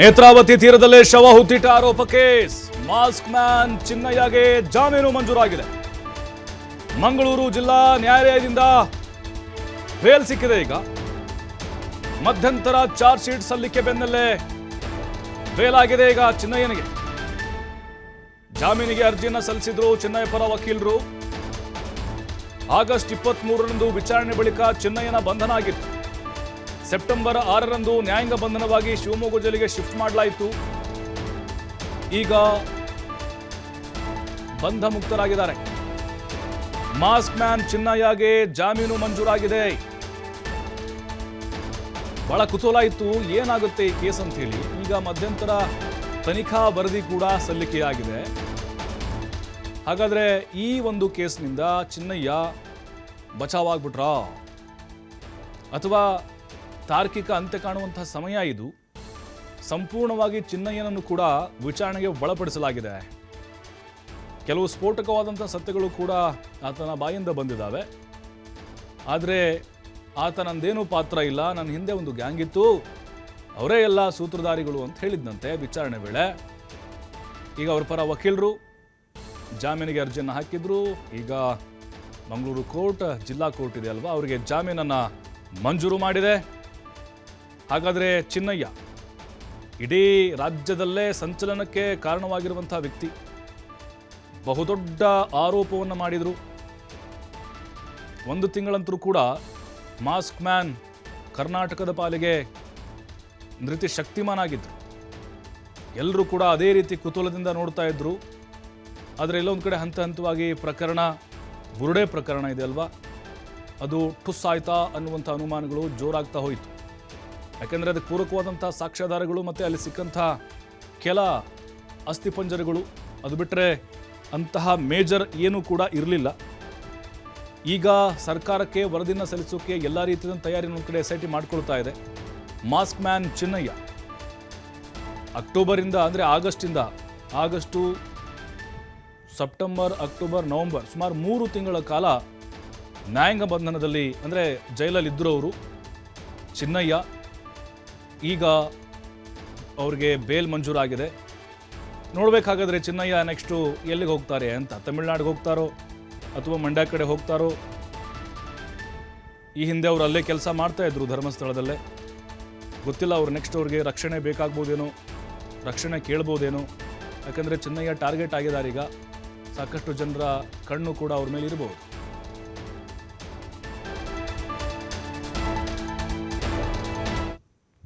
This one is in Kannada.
ನೇತ್ರಾವತಿ ತೀರದಲ್ಲೇ ಶವ ಹುತ್ತಿಟ್ಟ ಆರೋಪ ಕೇಸ್. ಮಾಸ್ಕ್ ಮ್ಯಾನ್ ಚಿನ್ನಯ್ಯಗೆ ಜಾಮೀನು ಮಂಜೂರಾಗಿದೆ. ಮಂಗಳೂರು ಜಿಲ್ಲಾ ನ್ಯಾಯಾಲಯದಿಂದ ಬೇಲ್ ಸಿಕ್ಕಿದೆ ಈಗ. ಮಧ್ಯಂತರ ಚಾರ್ಜ್ ಶೀಟ್ ಸಲ್ಲಿಕೆ ಬೆನ್ನಲ್ಲೇ ಬೇಲ್ ಆಗಿದೆ ಈಗ ಚಿನ್ನಯ್ಯನಿಗೆ. ಜಾಮೀನಿಗೆ ಅರ್ಜಿಯನ್ನು ಸಲ್ಲಿಸಿದ್ರು ಚಿನ್ನಯ್ಯ ಪರ ವಕೀಲರು. ಆಗಸ್ಟ್ ಇಪ್ಪತ್ತ್ ಮೂರರಂದು ವಿಚಾರಣೆ ಬಳಿಕ ಚಿನ್ನಯ್ಯನ ಬಂಧನ ಆಗಿತ್ತು. ಸೆಪ್ಟೆಂಬರ್ ಆರರಂದು ನ್ಯಾಯಾಂಗ ಬಂಧನವಾಗಿ ಶಿವಮೊಗ್ಗ ಜೈಲಿಗೆ ಶಿಫ್ಟ್ ಮಾಡಲಾಯಿತು. ಈಗ ಬಂಧ ಮುಕ್ತರಾಗಿದ್ದಾರೆ. ಮಾಸ್ಕ್ ಮ್ಯಾನ್ ಚಿನ್ನಯ್ಯಗೆ ಜಾಮೀನು ಮಂಜೂರಾಗಿದೆ. ಬಹಳ ಕುತೂಹಲ ಇತ್ತು, ಏನಾಗುತ್ತೆ ಈ ಕೇಸ್ ಅಂತ ಹೇಳಿ ಈಗ ಮಧ್ಯಂತರ ತನಿಖಾ ವರದಿ ಕೂಡ ಸಲ್ಲಿಕೆಯಾಗಿದೆ. ಹಾಗಾದ್ರೆ ಈ ಒಂದು ಕೇಸ್ನಿಂದ ಚಿನ್ನಯ್ಯ ಬಚಾವಾಗ್ಬಿಟ್ರಾ ಅಥವಾ ತಾರ್ಕಿಕ ಅಂತ್ಯ ಕಾಣುವಂತಹ ಸಮಯ ಇದು. ಸಂಪೂರ್ಣವಾಗಿ ಚಿನ್ನಯ್ಯನನ್ನು ಕೂಡ ವಿಚಾರಣೆಗೆ ಒಳಪಡಿಸಲಾಗಿದೆ. ಕೆಲವು ಸ್ಫೋಟಕವಾದಂಥ ಸತ್ಯಗಳು ಕೂಡ ಆತನ ಬಾಯಿಂದ ಬಂದಿದ್ದಾವೆ. ಆದರೆ ಆತ ನಂದೇನೂ ಪಾತ್ರ ಇಲ್ಲ. ನನ್ನ ಹಿಂದೆ ಒಂದು ಗ್ಯಾಂಗ್ ಇತ್ತು. ಅವರೇ ಎಲ್ಲ ಸೂತ್ರಧಾರಿಗಳು ಅಂತ ಹೇಳಿದ್ನಂತೆ ವಿಚಾರಣೆ ವೇಳೆ. ಈಗ ಅವ್ರ ಪರ ವಕೀಲರು ಜಾಮೀನಿಗೆ ಅರ್ಜಿಯನ್ನು ಹಾಕಿದ್ರು. ಈಗ ಮಂಗಳೂರು ಕೋರ್ಟ್, ಜಿಲ್ಲಾ ಕೋರ್ಟ್ ಇದೆ ಅಲ್ವಾ? ಅವರಿಗೆ ಜಾಮೀನನ್ನು ಮಂಜೂರು ಮಾಡಿದೆ. ಹಾಗಾದರೆ ಚಿನ್ನಯ್ಯ, ಇಡೀ ರಾಜ್ಯದಲ್ಲೇ ಸಂಚಲನಕ್ಕೆ ಕಾರಣವಾಗಿರುವಂಥ ವ್ಯಕ್ತಿ, ಬಹುದೊಡ್ಡ ಆರೋಪವನ್ನು ಮಾಡಿದರು. ಒಂದು ತಿಂಗಳಂತರೂ ಕೂಡ ಮಾಸ್ಕ್ ಮ್ಯಾನ್ ಕರ್ನಾಟಕದ ಪಾಲಿಗೆ ನೃತ್ಯ ಶಕ್ತಿಮಾನ್ ಆಗಿದ್ರು ಎಲ್ಲರೂ ಕೂಡ ಅದೇ ರೀತಿ ಕುತೂಹಲದಿಂದ ನೋಡ್ತಾ ಇದ್ದರು ಆದರೆ ಎಲ್ಲೊಂದು ಕಡೆ ಹಂತ ಹಂತವಾಗಿ ಪ್ರಕರಣ ಬುರುಡೆ ಪ್ರಕರಣ ಇದೆ ಅಲ್ವಾ? ಅದು ಠುಸ್ಸಾಯ್ತಾ ಅನ್ನುವಂಥ ಅನುಮಾನಗಳು ಜೋರಾಗ್ತಾ ಹೋಯಿತು. ಯಾಕೆಂದರೆ ಅದಕ್ಕೆ ಪೂರಕವಾದಂಥ ಸಾಕ್ಷ್ಯಾಧಾರಗಳು ಮತ್ತು ಅಲ್ಲಿ ಸಿಕ್ಕಂಥ ಕೆಲ ಅಸ್ಥಿಪಂಜರಗಳು ಅದು ಬಿಟ್ಟರೆ ಅಂತಹ ಮೇಜರ್ ಏನೂ ಕೂಡ ಇರಲಿಲ್ಲ. ಈಗ ಸರ್ಕಾರಕ್ಕೆ ವರದಿನ ಸಲ್ಲಿಸೋಕೆ ಎಲ್ಲ ರೀತಿಯ ತಯಾರಿ ಒಂದು ಕಡೆ ಎಸ್ ಐ ಟಿ ಮಾಡ್ಕೊಳ್ತಾ ಇದೆ. Mask man Chinnayya. ಅಕ್ಟೋಬರಿಂದ ಅಂದರೆ ಆಗಸ್ಟಿಂದ, ಆಗಸ್ಟು ಸೆಪ್ಟೆಂಬರ್, ಅಕ್ಟೋಬರ್, ನವೆಂಬರ್ ಸುಮಾರು ಮೂರು ತಿಂಗಳ ಕಾಲ ನ್ಯಾಯಾಂಗ ಬಂಧನದಲ್ಲಿ ಅಂದರೆ ಜೈಲಲ್ಲಿ ಇದ್ದರು ಅವರು. ಚಿನ್ನಯ್ಯ ಈಗ ಅವ್ರಿಗೆ ಬೇಲ್ ಮಂಜೂರಾಗಿದೆ. ನೋಡಬೇಕಾದ್ರೆ ಚಿನ್ನಯ್ಯ ನೆಕ್ಸ್ಟು ಎಲ್ಲಿಗೆ ಹೋಗ್ತಾರೆ ಅಂತ, ತಮಿಳ್ನಾಡಿಗೆ ಹೋಗ್ತಾರೋ ಅಥವಾ ಮಂಡ್ಯ ಕಡೆ ಹೋಗ್ತಾರೋ? ಈ ಹಿಂದೆ ಅವರು ಅಲ್ಲೇ ಕೆಲಸ ಮಾಡ್ತಾ ಇದ್ರು ಧರ್ಮಸ್ಥಳದಲ್ಲೇ. ಗೊತ್ತಿಲ್ಲ ಅವ್ರು ನೆಕ್ಸ್ಟ್ ಅವ್ರಿಗೆ ರಕ್ಷಣೆ ಬೇಕಾಗ್ಬೋದೇನೋ, ರಕ್ಷಣೆ ಕೇಳ್ಬೋದೇನೋ. ಯಾಕಂದರೆ ಚಿನ್ನಯ್ಯ ಟಾರ್ಗೆಟ್ ಆಗಿದ್ದಾರೆ ಈಗ. ಸಾಕಷ್ಟು ಜನರ ಕಣ್ಣು ಕೂಡ ಅವ್ರ ಮೇಲೆ ಇರಬಹುದು